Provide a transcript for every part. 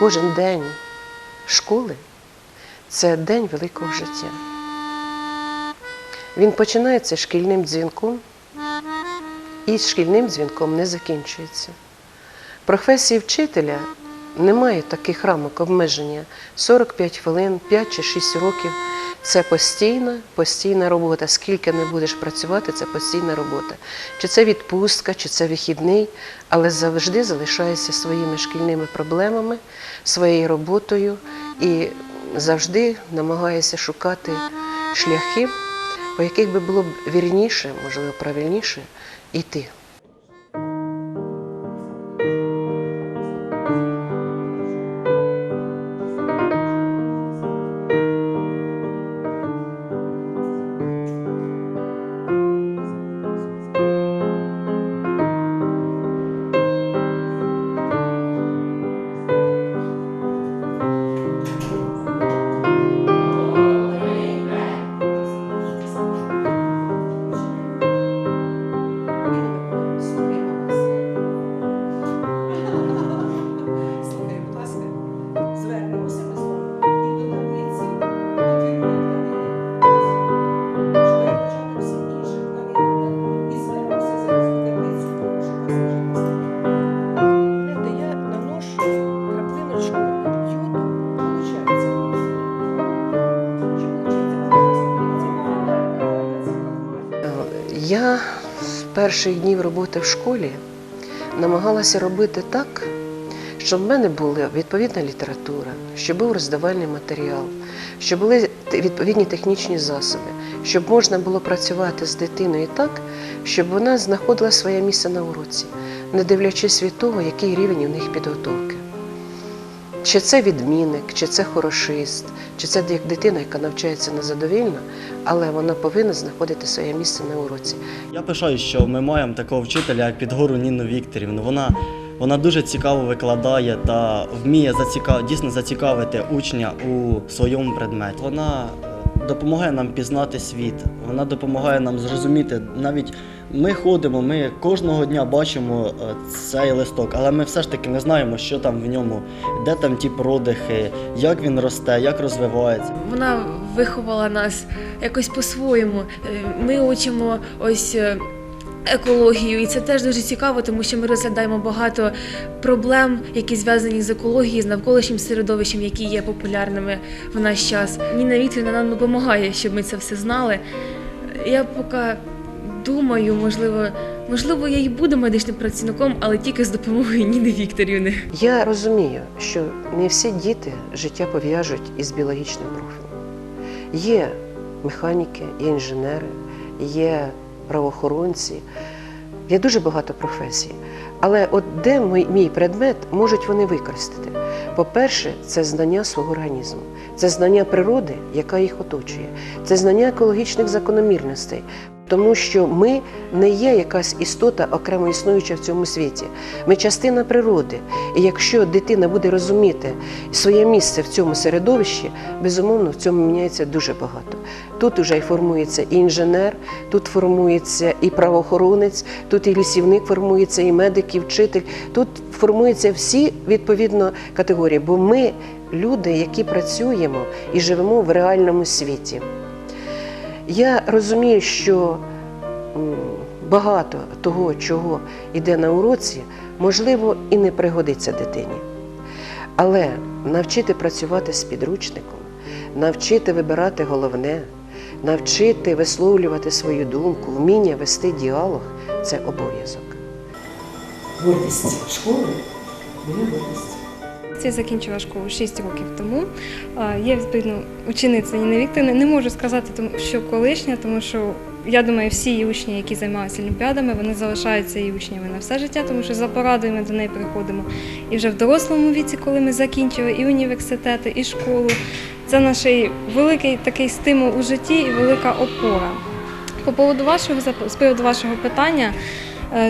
кожен день школи це день великого життя. Він починається шкільним дзвінком і шкільним дзвінком не закінчується. Професії вчителя немає таких рамок обмеження 45 хвилин, 5 чи 6 років. Це постійна, постійна робота. Скільки не будеш працювати, це постійна робота. Чи це відпустка, чи це вихідний, але завжди залишаєшся своїми шкільними проблемами, своєю роботою і завжди намагаєшся шукати шляхи, по яких би було б вірніше, можливо, правильніше йти. Перших днів роботи в школі намагалася робити так, щоб в мене була відповідна література, щоб був роздавальний матеріал, щоб були відповідні технічні засоби, щоб можна було працювати з дитиною так, щоб вона знаходила своє місце на уроці, не дивлячись від того, який рівень у них підготовки. Чи це відмінник, чи це хорошист, чи це як дитина, яка навчається незадовільно, але вона повинна знаходити своє місце на уроці. Я пишаю, що ми маємо такого вчителя, як Підгору Ніну Вікторівну. Вона, вона дуже цікаво викладає та вміє зацікав... дійсно зацікавити учня у своєму предметі. Вона допомагає нам пізнати світ, вона допомагає нам зрозуміти. Навіть ми ходимо, ми кожного дня бачимо е, цей листок, але ми все ж таки не знаємо, що там в ньому, де там ті продихи, як він росте, як розвивається. Вона виховала нас якось по-своєму. Е, Ми учимо ось. Екологію, і це теж дуже цікаво, тому що ми розглядаємо багато проблем, які зв'язані з екологією, з навколишнім середовищем, які є популярними в наш час. Ніна Вікторівна нам допомагає, щоб ми це все знали. Я поки думаю, можливо, можливо, я і буду медичним працівником, але тільки з допомогою Ніни Вікторівни. Я розумію, що не всі діти життя пов'яжуть із біологічним профілем. Є механіки, є інженери, є правоохоронці, є дуже багато професій. Але от де мій, мій предмет можуть вони використати? По-перше, це знання свого організму, це знання природи, яка їх оточує, це знання екологічних закономірностей. Тому що ми не є якась істота окремо існуюча в цьому світі. Ми частина природи. І якщо дитина буде розуміти своє місце в цьому середовищі, безумовно в цьому міняється дуже багато. Тут вже і формується і інженер, тут формується і правоохоронець, тут і лісівник формується, і медик, і вчитель. Тут формуються всі відповідно категорії, бо ми люди, які працюємо і живемо в реальному світі. Я розумію, що багато того, чого йде на уроці, можливо, і не пригодиться дитині. Але навчити працювати з підручником, навчити вибирати головне, навчити висловлювати свою думку, вміння вести діалог це обов'язок. Гордість школи моя гордість. Я закінчила школу 6 років тому. Є відповідно учениця Ніна Вікторівна. Не можу сказати, що колишня, тому що я думаю, всі її учні, які займалися олімпіадами, вони залишаються її учнями на все життя, тому що за порадою ми до неї приходимо. І вже в дорослому віці, коли ми закінчили і університети, і школу. Це наш великий такий стимул у житті і велика опора. По поводу вашого з приводу вашого питання,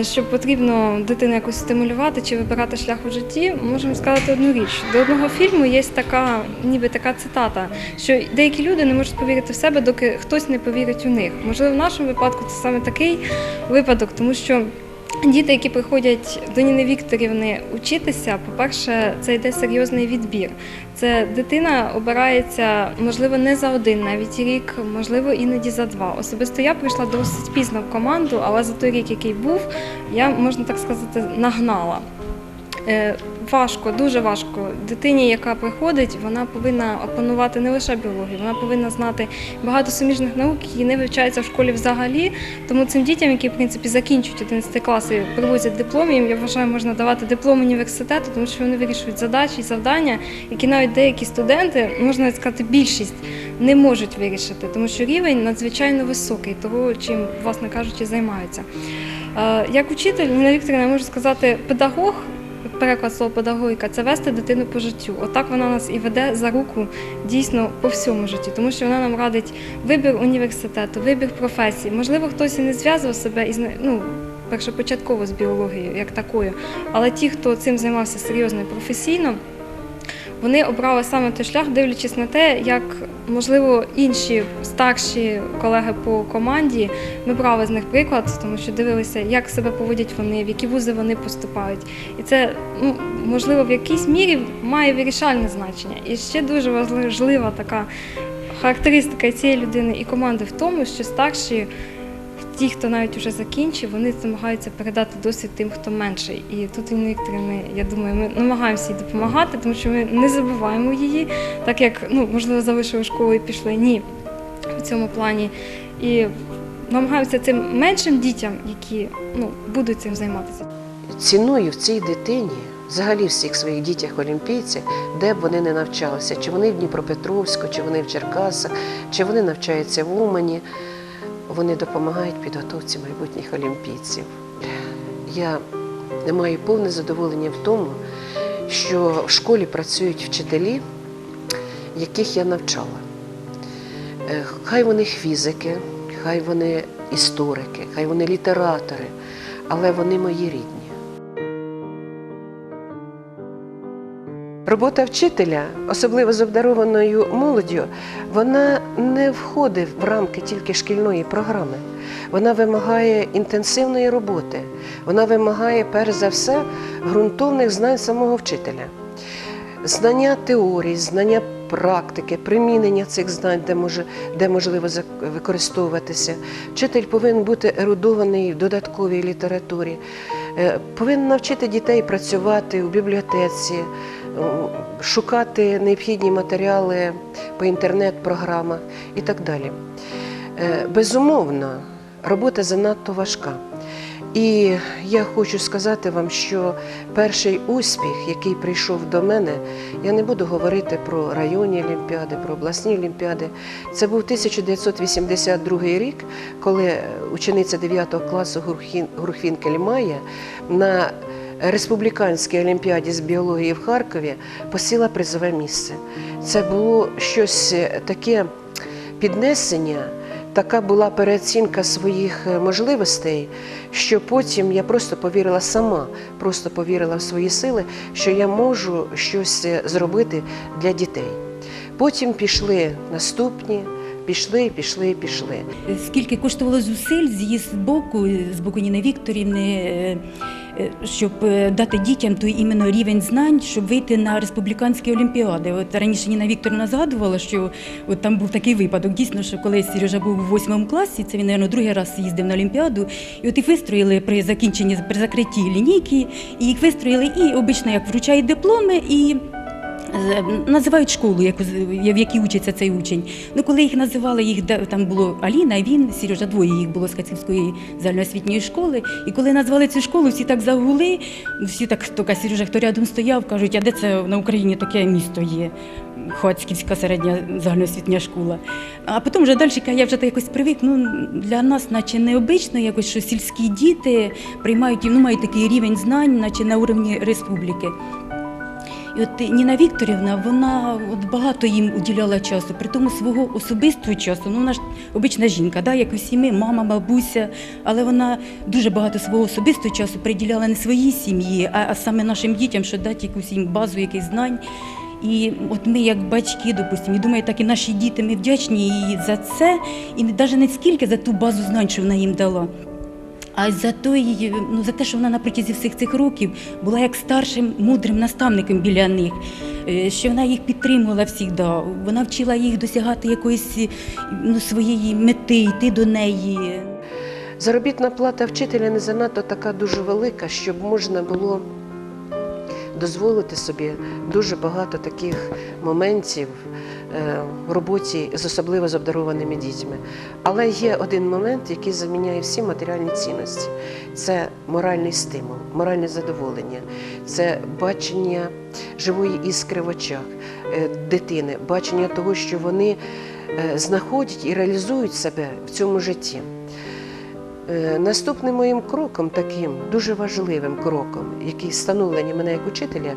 що потрібно дитину якось стимулювати чи вибирати шлях у житті, можемо сказати одну річ. До одного фільму є така, ніби така цитата, що деякі люди не можуть повірити в себе, доки хтось не повірить у них. Можливо, в нашому випадку це саме такий випадок, тому що Діти, які приходять до Ніни Вікторівни учитися, по-перше, це йде серйозний відбір. Це дитина обирається, можливо, не за один навіть рік, можливо, іноді за два. Особисто я прийшла досить пізно в команду, але за той рік, який був, я можна так сказати, нагнала. Важко, дуже важко. Дитині, яка приходить, вона повинна опанувати не лише біологію, вона повинна знати багато суміжних наук, які не вивчаються в школі взагалі. Тому цим дітям, які в принципі закінчують 11 клас і привозять диплом, їм я вважаю, можна давати диплом університету, тому що вони вирішують задачі і завдання, які навіть деякі студенти, можна сказати, більшість не можуть вирішити, тому що рівень надзвичайно високий, того, чим, власне кажучи, займаються. Е, Як учитель, Ніна Вікторівна, я можу сказати, педагог. Переклад слова педагогіка це вести дитину по життю. Отак вона нас і веде за руку дійсно по всьому житті, тому що вона нам радить вибір університету, вибір професії. Можливо, хтось і не зв'язував себе із ну, першопочатково з біологією, як такою, але ті, хто цим займався серйозно і професійно, вони обрали саме той шлях, дивлячись на те, як можливо інші старші колеги по команді. Ми брали з них приклад, тому що дивилися, як себе поводять вони, в які вузи вони поступають. І це ну, можливо в якійсь мірі має вирішальне значення. І ще дуже важлива така характеристика цієї людини і команди в тому, що старші. Ті, хто навіть вже закінчив, вони намагаються передати досвід тим, хто менший. І тут Інна Вікторівна, я думаю, ми намагаємося їй допомагати, тому що ми не забуваємо її, так як ну можливо залишили школу і пішли. Ні, в цьому плані. І намагаємося цим меншим дітям, які ну будуть цим займатися. Ціную в цій дитині, взагалі всіх своїх дітях олімпійців, де б вони не навчалися, чи вони в Дніпропетровську, чи вони в Черкасах, чи вони навчаються в Умані. Вони допомагають підготовці майбутніх олімпійців. Я маю повне задоволення в тому, що в школі працюють вчителі, яких я навчала. Е, Хай вони фізики, хай вони історики, хай вони літератори, але вони мої рідні. Робота вчителя, особливо з обдарованою молоддю, вона не входить в рамки тільки шкільної програми. Вона вимагає інтенсивної роботи. Вона вимагає, перш за все, ґрунтовних знань самого вчителя. Знання теорії, знання практики, примінення цих знань, де, може, де можливо використовуватися. Вчитель повинен бути ерудований в додатковій літературі, Е, повинен навчити дітей працювати у бібліотеці, шукати необхідні матеріали по інтернет-програмах і так далі. Е, Безумовно, робота занадто важка. І я хочу сказати вам, що перший успіх, який прийшов до мене, я не буду говорити про районні олімпіади, про обласні олімпіади. Це був 1982 рік, коли учениця 9 класу Гурхін, Гурхвінкель Майя на республіканській олімпіаді з біології в Харкові посіла призове місце. Це було щось таке піднесення. Така була переоцінка своїх е, можливостей, що потім я просто повірила сама, просто повірила в свої сили, що я можу щось е, зробити для дітей. Потім пішли наступні, пішли, пішли, пішли. Скільки коштувало зусиль з її боку, з боку Ніни Вікторівни, е, е, щоб е, дати дітям той іменно рівень знань, щоб вийти на республіканські олімпіади. От раніше Ніна Вікторовна згадувала, що от там був такий випадок. Дійсно, що коли Сережа був у восьмому класі, це він, мабуть, другий раз їздив на Олімпіаду, і от їх вистроїли при закінченні при закритті лінійки, і їх вистроїли, і обично як вручають дипломи і. Називають школу, яку в якій учиться цей учень. Ну, коли їх називали, їх там було Аліна, він, Сережа, двоє їх було з Кацівської загальноосвітньої школи. І коли назвали цю школу, всі так загули, всі так тільки Сережа, хто рядом стояв, кажуть, а де це на Україні таке місто є? Хацьківська середня загальноосвітня школа. А потім вже далі я вже так якось привик. Ну для нас, наче необично, якось що сільські діти приймають ну, мають такий рівень знань, наче на уровні республіки. І от Ніна Вікторівна, вона от багато їм уділяла часу, при тому свого особистого часу. Ну, вона ж обична жінка, да, як усі ми, мама, бабуся, але вона дуже багато свого особистого часу приділяла не своїй сім'ї, а, а саме нашим дітям, що дати якусь їм базу, якихось знань. І от ми, як батьки, допустимо, і думаю, так і наші діти, ми вдячні їй за це, і навіть не скільки за ту базу знань, що вона їм дала. А за той, ну за те, що вона на протязі всіх цих років була як старшим мудрим наставником біля них, е, що вона їх підтримувала завжди, вона вчила їх досягати якоїсь ну, своєї мети, йти до неї. Заробітна плата вчителя не занадто така дуже велика, щоб можна було дозволити собі дуже багато таких моментів е, в роботі з особливо з обдарованими дітьми. Але є один момент, який заміняє всі матеріальні цінності: це моральний стимул, моральне задоволення, це бачення живої іскри в очах е, дитини, бачення того, що вони е, знаходять і реалізують себе в цьому житті. Е, Наступним моїм кроком, таким дуже важливим кроком, який встановлені мене як учителя,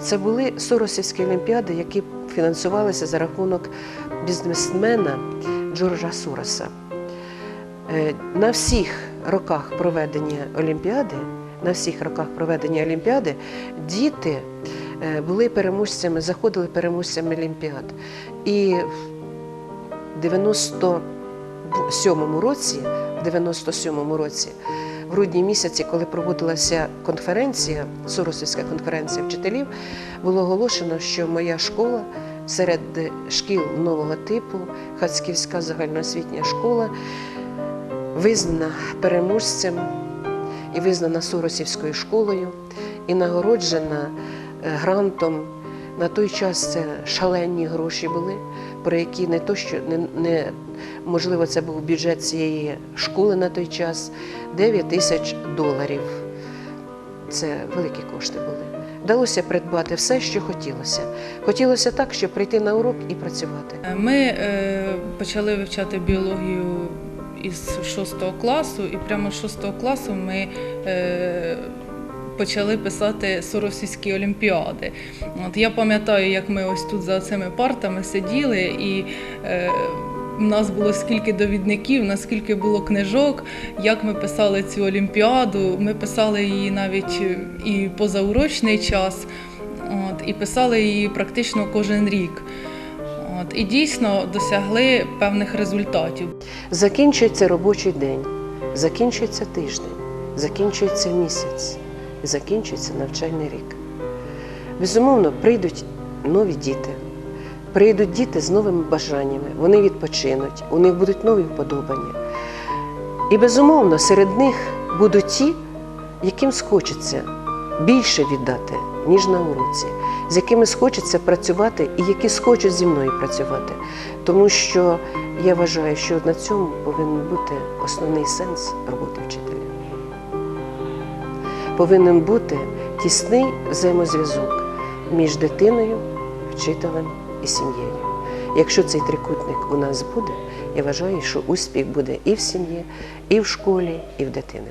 це були Соросівські олімпіади, які фінансувалися за рахунок бізнесмена Джорджа Сороса. Е, На всіх роках проведення Олімпіади, на всіх роках проведення Олімпіади діти е, були переможцями, заходили переможцями Олімпіад. І в 97-му році, 97-му році, в грудні місяці, коли проводилася конференція, Соросівська конференція вчителів, було оголошено, що моя школа серед шкіл нового типу, Хацьківська загальноосвітня школа, визнана переможцем і визнана Соросівською школою, і нагороджена е, грантом. На той час це шалені гроші були, про які не то, що не, не можливо, це був бюджет цієї школи на той час 9 тисяч доларів. Це великі кошти були. Вдалося придбати все, що хотілося. Хотілося так, щоб прийти на урок і працювати. Ми е, почали вивчати біологію із 6 класу, і прямо з 6 класу ми е, почали писати Соросівські олімпіади. От я пам'ятаю, як ми ось тут за цими партами сиділи, і е, у нас було скільки довідників, наскільки було книжок, як ми писали цю олімпіаду. Ми писали її навіть е, і позаурочний час, от, і писали її практично кожен рік. От, і дійсно досягли певних результатів. Закінчується робочий день, закінчується тиждень, закінчується місяць, і закінчується навчальний рік. Безумовно, прийдуть нові діти, прийдуть діти з новими бажаннями, вони відпочинуть, у них будуть нові вподобання. І безумовно, серед них будуть ті, яким схочеться більше віддати, ніж на уроці, з якими схочеться працювати і які схочуть зі мною працювати. Тому що я вважаю, що на цьому повинен бути основний сенс роботи вчителя. Повинен бути тісний взаємозв'язок між дитиною, вчителем і сім'єю. Якщо цей трикутник у нас буде, я вважаю, що успіх буде і в сім'ї, і в школі, і в дитини.